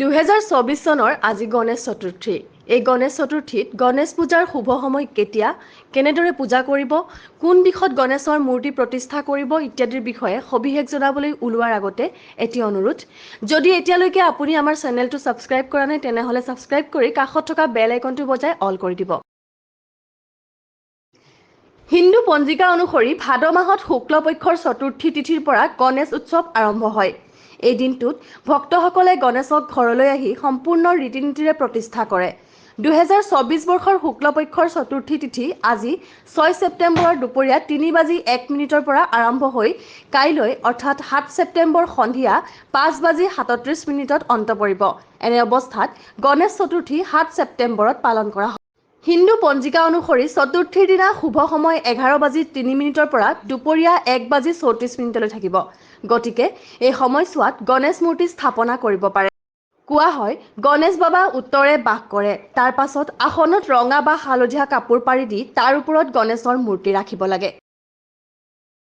দুহেজাৰ চৌবিছ চনৰ আজি গণেশ চতুৰ্থী। এই গণেশ চতুৰ্থীত গণেশ পূজাৰ শুভ সময় কেতিয়া কেনেদৰে পূজা কৰিব কোন দিশত গণেশৰ মূৰ্তি প্ৰতিষ্ঠা কৰিব ইত্যাদিৰ বিষয়ে সবিশেষ জনাবলৈ ওলোৱাৰ আগতে এটি অনুৰোধ। যদি এতিয়ালৈকে আপুনি আমাৰ চেনেলটো ছাবস্ক্ৰাইব কৰা নাই তেনেহ'লে ছাবস্ক্ৰাইব কৰি কাষত থকা বেল আইকনটো বজাই অল কৰি দিব। হিন্দু পঞ্জিকা অনুসৰি ভাদ মাহত শুক্লপক্ষৰ চতুৰ্থী তিথিৰ পৰা গণেশ উৎসৱ আৰম্ভ হয়। এই দিনটোত ভক্তসকলে গণেশক ঘৰলৈ আহি সম্পূৰ্ণ ৰীতি নীতিৰে প্ৰতিষ্ঠা কৰে। দুহেজাৰ চৌবিছ বৰ্ষৰ শুক্লপক্ষৰ চতুৰ্থী তিথি আজি ছয় ছেপ্টেম্বৰৰ দুপৰীয়া তিনি বাজি এক মিনিটৰ পৰা আৰম্ভ হৈ কাইলৈ অৰ্থাৎ সাত ছেপ্টেম্বৰ সন্ধিয়া পাঁচ বাজি সাতত্ৰিছ মিনিটত অন্ত পৰিব। এনে অৱস্থাত গণেশ চতুৰ্থী সাত ছেপ্টেম্বৰত পালন কৰা হয়। হিন্দু পঞ্জিকা অনুসৰি চতুৰ্থীৰ দিনা শুভ সময় এঘাৰ বাজি তিনি মিনিটৰ পৰা দুপৰীয়া এক বাজি চৌত্ৰিছ মিনিটলৈ থাকিব। গতিকে এই সময়ছোৱাত গণেশ মূৰ্তি স্থাপনা কৰিব পাৰে। কোৱা হয় গণেশ বাবা উত্তৰে বাস কৰে। তাৰ পাছত আসনত ৰঙা বা হালধীয়া কাপোৰ পাৰি দি তাৰ ওপৰত গণেশৰ মূৰ্তি ৰাখিব লাগে।